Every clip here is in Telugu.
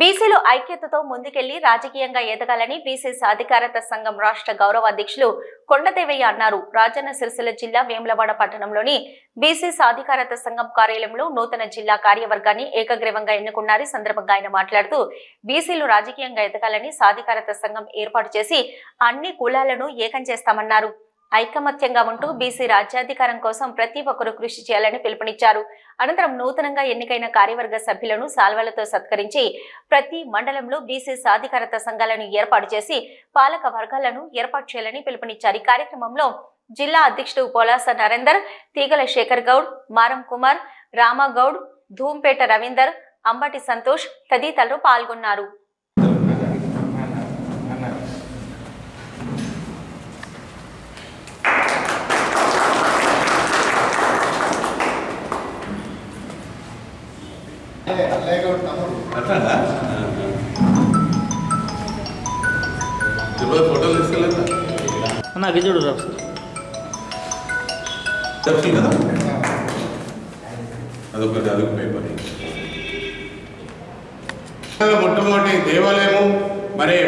బీసీలు ఐక్యతతో ముందుకెళ్ళి రాజకీయంగా ఎదగాలని బీసీ సాధికారత సంఘం రాష్ట్ర గౌరవ అధ్యక్షులు కొండదేవయ్య అన్నారు. రాజన్న సిరిసిల్ల జిల్లా వేములవాడ పట్టణంలోని బీసీ సాధికారత సంఘం కార్యాలయంలో నూతన జిల్లా కార్యవర్గాన్ని ఏకగ్రీవంగా ఎన్నుకున్నారు. ఈ సందర్భంగా ఆయన మాట్లాడుతూ బీసీలు రాజకీయంగా ఎదగాలని సాధికారత సంఘం ఏర్పాటు చేసి అన్ని కులాలను ఏకం చేస్తామన్నారు. ఐకమత్యంగా ఉంటూ బీసీ రాజ్యాధికారం కోసం ప్రతి ఒక్కరూ కృషి చేయాలని పిలుపునిచ్చారు. అనంతరం నూతనంగా ఎన్నికైన కార్యవర్గ సభ్యులను సాల్వలతో సత్కరించి ప్రతి మండలంలో బీసీ సాధికారత సంఘాలను ఏర్పాటు చేసి పాలక వర్గాలను ఏర్పాటు చేయాలని పిలుపునిచ్చారు. ఈ కార్యక్రమంలో జిల్లా అధ్యక్షుడు పోలాస నరేందర్ తీగల శేఖర్ గౌడ్ మారం కుమార్ రామగౌడ్ ధూంపేట రవీందర్ అంబటి సంతోష్ తదితరులు పాల్గొన్నారు. అట్లానా ఫోటోలు చూడు దర్శనం కదా? అదొకటి అదొక పేపర్. మొట్టమొదటి దేవాలయము మరి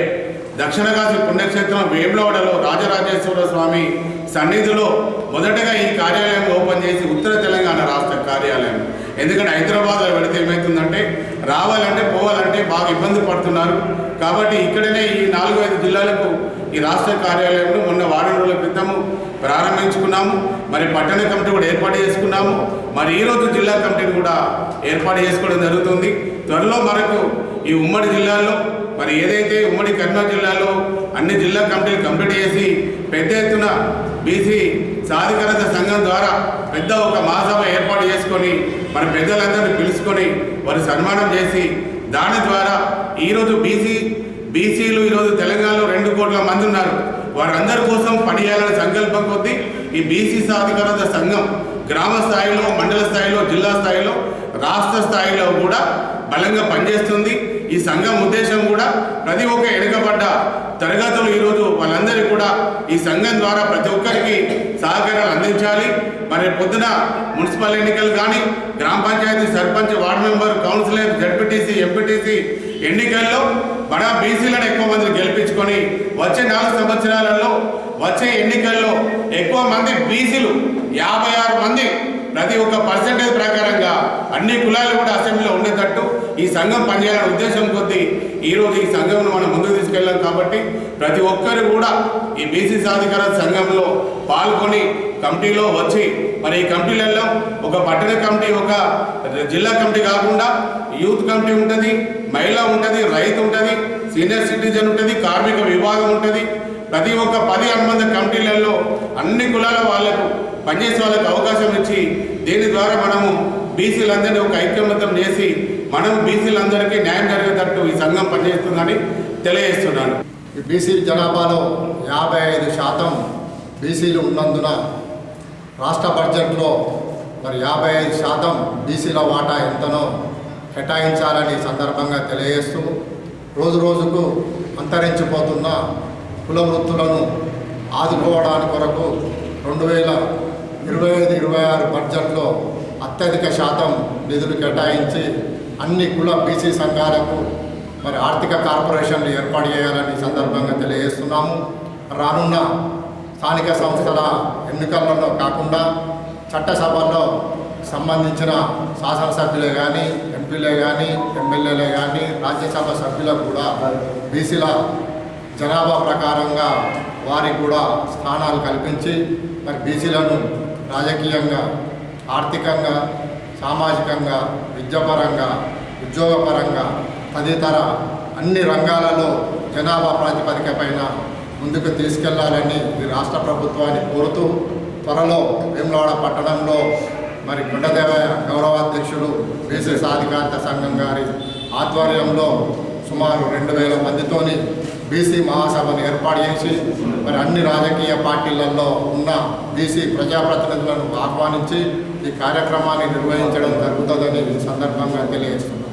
దక్షిణ కాశీ పుణ్యక్షేత్రం వేములవాడలో రాజరాజేశ్వర స్వామి సన్నిధిలో మొదటగా ఈ కార్యాలయం ఓపెన్ చేసి ఉత్తర తెలంగాణ రాష్ట్ర కార్యాలయం. ఎందుకంటే హైదరాబాద్లో పెడితే ఏమవుతుందంటే రావాలంటే పోవాలంటే బాగా ఇబ్బంది పడుతున్నారు. కాబట్టి ఇక్కడనే ఈ నాలుగు ఐదు జిల్లాలకు ఈ రాష్ట్ర కార్యాలయంలో మొన్న వారం రోజుల క్రితము ప్రారంభించుకున్నాము. మరి పట్టణ కమిటీ కూడా ఏర్పాటు చేసుకున్నాము. మరి ఈరోజు జిల్లా కమిటీని కూడా ఏర్పాటు చేసుకోవడం జరుగుతుంది. త్వరలో మనకు ఈ ఉమ్మడి జిల్లాలో మరి ఏదైతే ఉమ్మడి కర్నూలు జిల్లాలో అన్ని జిల్లా కమిటీలు కంప్లీట్ చేసి పెద్ద ఎత్తున బీసీ సాధికారత సంఘం ద్వారా పెద్ద ఒక మహాసభ ఏర్పాటు మన పెద్దలందరినీ పిలుచుకొని వారి సన్మానం చేసి దాని ద్వారా ఈరోజు బీసీ బీసీలు ఈరోజు తెలంగాణలో రెండు కోట్ల మంది ఉన్నారు. వారందరి కోసం పనిచేయాలనే సంకల్పం కొద్దీ ఈ బీసీ సాధికారత సంఘం గ్రామ స్థాయిలో మండల స్థాయిలో జిల్లా స్థాయిలో రాష్ట్ర స్థాయిలో కూడా బలంగా పనిచేస్తుంది. ఈ సంఘం ఉద్దేశం కూడా ప్రతి ఒక్క ఎడగబడ్డ తరగతులు ఈరోజు వాళ్ళందరికీ కూడా ఈ సంఘం ద్వారా ప్రతి ఒక్కరికి మరి పొద్దున మున్సిపల్ ఎన్నికలు కానీ గ్రామ panchayat sarpanch ward member councillor ZPTC MPTC ఎన్నికల్లో బడా బీసీలను ఎక్కువ మందిని గెలిపించుకొని వచ్చే నాలుగు సంవత్సరాలలో వచ్చే ఎన్నికల్లో ఎక్కువ మంది బీసీలు యాభై ఆరు మంది ప్రతి ఒక్క పర్సెంటేజ్ ప్రకారంగా అన్ని కులాలు కూడా అసెంబ్లీలో ఉండేటట్టు ఈ సంఘం పనిచేయాలనే ఉద్దేశం కొద్దీ ఈరోజు ఈ సంఘంను మనం ముందుకు తీసుకెళ్ళాం కాబట్టి ప్రతి ఒక్కరు కూడా ఈ బీసీ సాధికార సంఘంలో పాల్గొని కమిటీలో వచ్చి మరి ఈ కమిటీలలో ఒక పట్టణ కమిటీ ఒక జిల్లా కమిటీ కాకుండా యూత్ కమిటీ ఉంటుంది మహిళ ఉంటుంది రైతు ఉంటుంది సీనియర్ సిటిజన్ ఉంటుంది కార్మిక విభాగం ఉంటుంది. ప్రతి ఒక్క పది అనుబంధ కమిటీలలో అన్ని కులాల పనిచేసే వాళ్ళకి అవకాశం ఇచ్చి దీని ద్వారా మనము బీసీలందరినీ ఒక ఐక్యమత్యం చేసి మనం బీసీలందరికీ న్యాయం జరిగేటట్టు ఈ సంఘం పనిచేస్తుందని తెలియజేస్తున్నాను. ఈ బీసీ జనాభాలో యాభై ఐదు శాతం బీసీలు ఉన్నందున రాష్ట్ర బడ్జెట్లో మరి యాభై ఐదు శాతం బీసీల వాటా ఎంతనో కేటాయించాలని సందర్భంగా తెలియజేస్తూ రోజు రోజుకు అంతరించిపోతున్న కుల వృత్తులను ఆదుకోవడానికి కొరకు రెండు వేల ఇరవై ఐదు ఇరవై ఆరు బడ్జెట్లో అత్యధిక శాతం నిధులు కేటాయించి అన్ని కుల బీసీ సంఘాలకు మరి ఆర్థిక కార్పొరేషన్లు ఏర్పాటు చేయాలని సందర్భంగా తెలియజేస్తున్నాము. రానున్న స్థానిక సంస్థల ఎన్నికలలో కాకుండా చట్టసభల్లో సంబంధించిన శాసనసభ్యులే కానీ ఎంపీలే కానీ ఎమ్మెల్యేలే కానీ రాజ్యసభ సభ్యులకు కూడా బీసీల జనాభా ప్రకారంగా వారికి కూడా స్థానాలు కల్పించి మరి బీసీలను రాజకీయంగా ఆర్థికంగా సామాజికంగా విద్యాపరంగా ఉద్యోగపరంగా తదితర అన్ని రంగాలలో జనాభా ప్రాతిపదిక పైన ముందుకు తీసుకెళ్ళాలని ఈ రాష్ట్ర ప్రభుత్వాన్ని కోరుతూ త్వరలో వేములవాడ పట్టణంలో మరి గుండదేవయ్య గౌరవాధ్యక్షుడు బీసీ సాధికారత సంఘం గారి ఆధ్వర్యంలో సుమారు రెండు వేల మందితోని బీసీ మహాసభను ఏర్పాటు చేసి మరి అన్ని రాజకీయ పార్టీలలో ఉన్న బీసీ ప్రజాప్రతినిధులను ఆహ్వానించి ఈ కార్యక్రమాన్ని నిర్వహించడం జరుగుతుందని సందర్భంగా తెలియజేస్తున్నాను